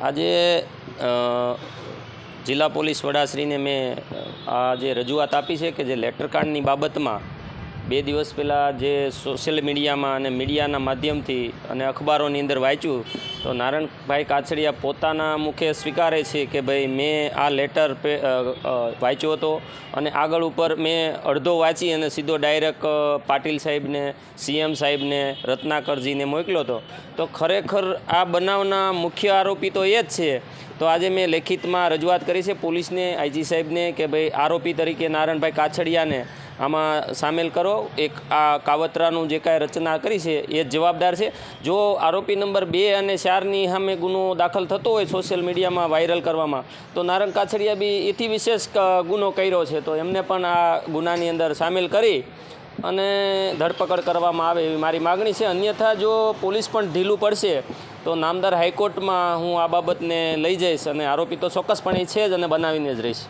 આજે જિલ્લા પોલીસ વડાશ્રીને મેં આ જે રજૂઆત આપી છે કે જે લેટર કાર્ડની બાબતમાં બે દિવસ પહેલાં જે સોશિયલ મીડિયામાં અને મીડિયાના માધ્યમથી અને અખબારોની અંદર વાંચ્યું તો નારણભાઈ કાછડિયા પોતાના મુખે સ્વીકારે છે કે ભાઈ મેં આ લેટર વાંચ્યો હતો અને આગળ ઉપર મેં અડધો વાંચી અને સીધો ડાયરેક્ટ પાટીલ સાહેબને, સીએમ સાહેબને, રત્નાકરજીને મોકલ્યો હતો. તો ખરેખર આ બનાવના મુખ્ય આરોપી તો એ જ છે. તો આજે મેં લેખિતમાં રજૂઆત કરી છે પોલીસને, આઈજી સાહેબને કે ભાઈ આરોપી તરીકે નારણભાઈ કાછડિયાને આમાં સામેલ કરો. એક આ કાવતરાનું જે કાંઈ રચના કરી છે, એ જ જવાબદાર છે. જો આરોપી નંબર બે અને ચારની સામે ગુનો દાખલ થતો હોય સોશિયલ મીડિયામાં વાયરલ કરવામાં, તો નારંગ કાછડિયા બી એથી વિશેષ ગુનો કર્યો છે. તો એમને પણ આ ગુનાની અંદર સામેલ કરી અને ધરપકડ કરવામાં આવે એવી મારી માગણી છે. અન્યથા જો પોલીસ પણ ઢીલું પડશે, તો નામદાર હાઈકોર્ટમાં હું આ બાબતને લઈ જઈશ અને આરોપી તો ચોક્કસપણે છે જ અને બનાવીને જ રહીશ.